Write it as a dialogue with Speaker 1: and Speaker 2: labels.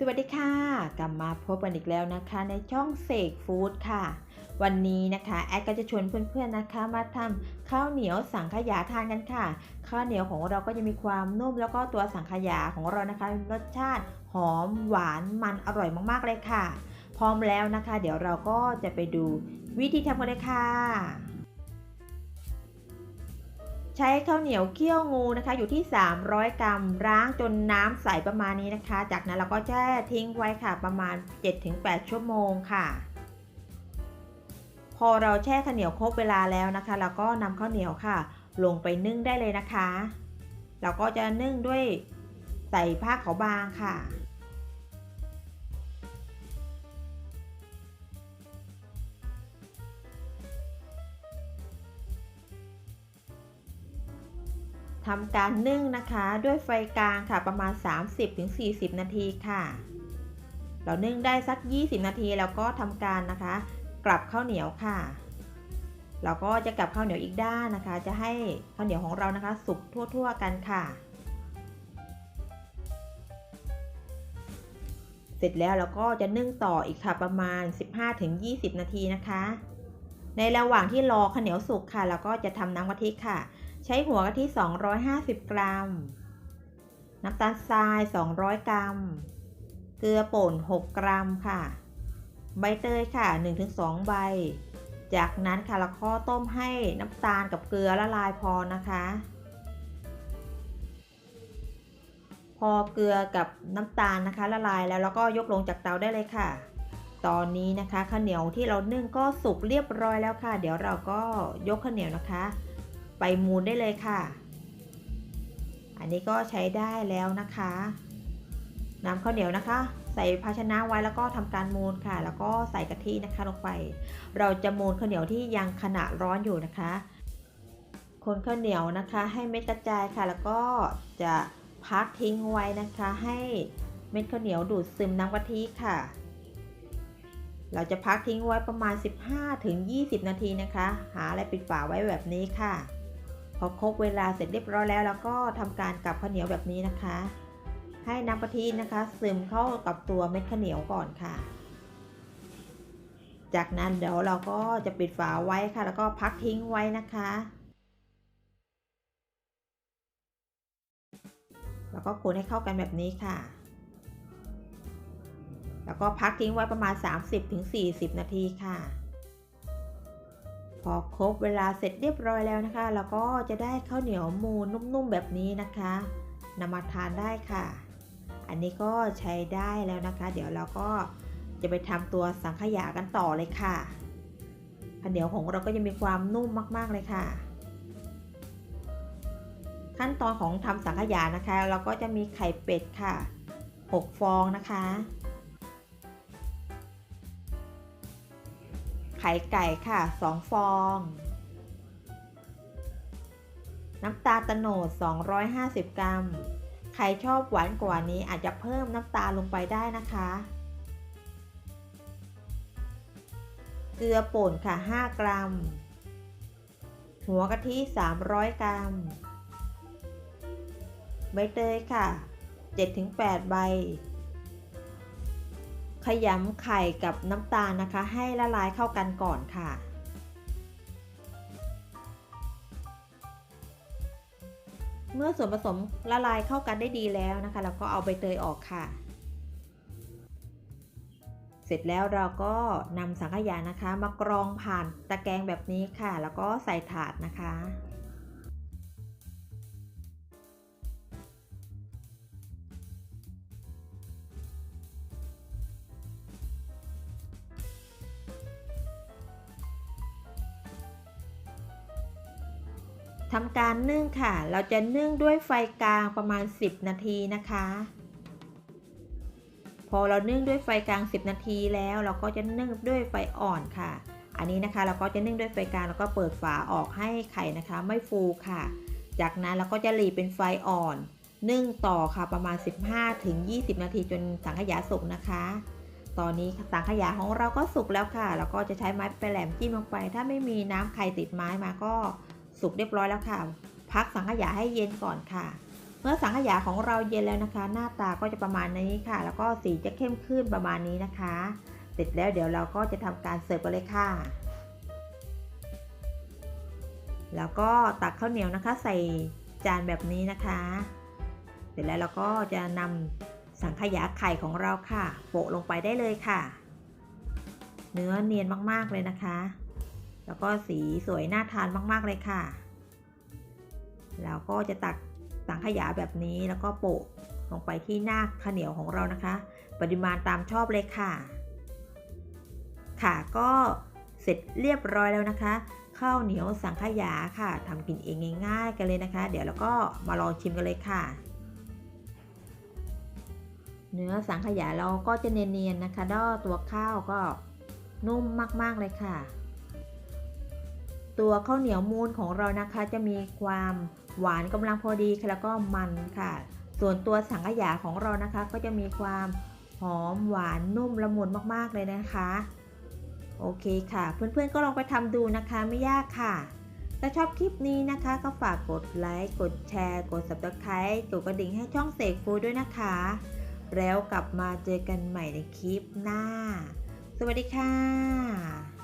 Speaker 1: สวัสดีค่ะ กลับมาพบกันอีกแล้วนะคะในช่องเสกฟู้ดค่ะ วันนี้นะคะแอดก็จะชวนเพื่อนๆนะคะมาทำข้าวเหนียวสังขยาทานกันค่ะ ข้าวเหนียวของเราก็จะมีความนุ่มแล้วก็ตัวสังขยาของเรานะคะรสชาติหอมหวานมันอร่อยมากๆเลยค่ะ พร้อมแล้วนะคะ เดี๋ยวเราก็จะไปดูวิธีทำกันเลยค่ะ ใช้ข้าวเหนียวเคี่ยวงูนะคะ อยู่ที่ 300 กรัมล้างจนน้ำใสประมาณนี้นะคะ จากนั้นเราก็แช่ทิ้งไว้ค่ะประมาณ 7-8 ชั่วโมงค่ะ พอเราแช่ข้าวเหนียวครบเวลาแล้วนะคะเราก็นำข้าวเหนียวค่ะ ลงไปนึ่งได้เลยนะคะ เราก็จะนึ่งด้วยใส่ผ้าขาวบางค่ะ ทำการนึ่งนะคะด้วยไฟกลางค่ะประมาณ 30-40 นาทีค่ะ เรานึ่งได้สัก 20 นาทีแล้วก็ทำการนะคะ กลับข้าวเหนียวค่ะ เราก็จะกลับข้าวเหนียวอีกด้านนะคะ จะให้ข้าวเหนียวของเรานะคะ สุกทั่วๆกันค่ะ เสร็จแล้วเราก็จะนึ่งต่ออีกค่ะประมาณ 15-20 นาทีนะคะ ในระหว่างที่รอข้าวเหนียวสุกค่ะ เราก็จะทำน้ำกะทิค่ะ ใช้หัวกะทิ 250 กรัม น้ำตาลทราย 200 กรัม เกลือป่น 6 กรัมค่ะ ใบเตยค่ะ 1-2 ใบ จากนั้นค่ะเราก็ต้มให้น้ำตาลกับเกลือละลายพอนะคะ พอเกลือกับน้ำตาลนะคะ ละลายแล้วเราก็ยกลงจากเตาได้เลยค่ะ ตอนนี้นะคะข้าวเหนียวที่เรานึ่งก็สุกเรียบร้อยแล้วค่ะ เดี๋ยวเราก็ยกข้าวเหนียวนะคะ ไปมูนได้เลยค่ะ อันนี้ก็ใช้ได้แล้วนะคะนำข้าวเหนียวนะคะ ใส่ภาชนะไว้แล้วก็ทำการมูนค่ะ แล้วก็ใส่กะทินะคะลงไป เราจะมูนข้าวเหนียวที่ยังขณะร้อนอยู่นะคะ คนข้าวเหนียวนะคะให้เม็ดกระจายค่ะ แล้วก็จะพักทิ้งไว้นะคะ ให้เม็ดข้าวเหนียวดูดซึมน้ำกะทิค่ะ เราจะพักทิ้งไว้ประมาณ 15-20 นาทีนะคะ หาอะไรปิดฝาไว้แบบนี้ค่ะ พอครบเวลาเสร็จเรียบร้อยแล้วแล้วก็ทำการกลับข้าวเหนียวแบบนี้นะคะ ให้น้ำกะทินะคะ ซึมเข้ากับตัวเม็ดข้าวเหนียวก่อนค่ะ จากนั้นเดี๋ยวเราก็จะปิดฝาไว้ค่ะ แล้วก็พักทิ้งไว้นะคะ แล้วก็คนให้เข้ากันแบบนี้ค่ะ แล้วก็พักทิ้งไว้ประมาณ 30-40 นาทีค่ะ พอครบเวลาเสร็จเรียบร้อยแล้วนะคะ เราก็จะได้ข้าวเหนียวมูนนุ่มๆแบบนี้นะคะนำมาทานได้ค่ะ อันนี้ก็ใช้ได้แล้วนะคะ เดี๋ยวเราก็จะไปทำตัวสังขยากันต่อเลยค่ะข้าวเหนียวของเราก็จะมีความนุ่มมากๆเลยค่ะ ขั้นตอนของทำสังขยานะคะ เราก็จะมีไข่เป็ดค่ะ 6 ฟองนะคะ ข่ไก่ค่ะ 2 ฟอง น้ำตาลตะโนด 250 กรัม ใครชอบหวานกว่านี้อาจจะเพิ่มน้ำตาลลงไปได้นะคะ เกลือป่นค่ะ 5 กรัม หัวกะทิ 300 กรัม ใบเตยค่ะ 7-8 ใบ ขยำไข่กับน้ำตาลนะคะ ให้ละลายเข้ากันก่อนค่ะ เมื่อส่วนผสมละลายเข้ากันได้ดีแล้วนะคะเราก็เอาใบเตยออกค่ะ เสร็จแล้วเราก็นำสังขยานะคะ มากรองผ่านตะแกรงแบบนี้ค่ะ แล้วก็ใส่ถาดนะคะ ทำการนึ่งค่ะ เราจะนึ่งด้วยไฟกลางประมาณ 10 นาทีนะคะ พอเรานึ่งด้วยไฟกลาง 10 นาทีแล้วเราก็จะนึ่งด้วยไฟอ่อนค่ะ อันนี้นะคะเราก็จะนึ่งด้วยไฟกลางแล้วก็เปิดฝาออกให้ไข่นะคะ ไม่ฟูค่ะ จากนั้นเราก็จะหลีเป็นไฟอ่อน นึ่งต่อค่ะประมาณ 15-20 นาทีจนสังขยาสุกนะคะตอนนี้สังขยาของเราก็สุกแล้วค่ะ แล้วก็จะใช้ไม้แปรแหลมจิ้มลงไป ถ้าไม่มีน้ำไข่ติดไม้มาก็ สุกเรียบร้อยแล้วค่ะ พักสังขยาให้เย็นก่อนค่ะ เมื่อสังขยาของเราเย็นแล้วนะคะ หน้าตาก็จะประมาณนี้ค่ะ แล้วก็สีจะเข้มขึ้นประมาณนี้นะคะ เสร็จแล้วเดี๋ยวเราก็จะทำการเสิร์ฟกันเลยค่ะ แล้วก็ตักข้าวเหนียวนะคะ ใส่จานแบบนี้นะคะ เสร็จแล้วเราก็จะนำสังขยาไข่ของเราค่ะ โปะลงไปได้เลยค่ะ เนื้อเนียนมากๆเลยนะคะ แล้วก็สีสวยน่าทานมาก ๆ เลยค่ะ แล้วก็จะตักสังขยาแบบนี้แล้วก็โปะลงไปที่หน้าข้าวเหนียวของเรานะคะ ปริมาณตามชอบเลยค่ะ ค่ะก็เสร็จเรียบร้อยแล้วนะคะ ข้าวเหนียวสังขยาค่ะทำกินเองง่ายๆกันเลยนะคะ เดี๋ยวเราก็มาลองชิมกันเลยค่ะ เนื้อสังขยาเราก็จะเนียนๆนะคะด้อตัวข้าวก็นุ่มมากๆเลยค่ะ ตัวข้าวเหนียวมูนของเรานะคะจะมีความหวานกำลังพอดีแล้วก็มันค่ะ ส่วนตัวสังขยาของเรานะคะ ก็จะมีความหอมหวานนุ่มละมุนมากๆเลยนะคะ โอเคค่ะ เพื่อนๆก็ลองไปทำดูนะคะไม่ยากค่ะ ถ้าชอบคลิปนี้นะคะ ก็ฝากกดไลค์กดแชร์ กด subscribe กดกระดิ่งให้ช่องเสกฟูด้วยนะคะ แล้วกลับมาเจอกันใหม่ในคลิปหน้า สวัสดีค่ะ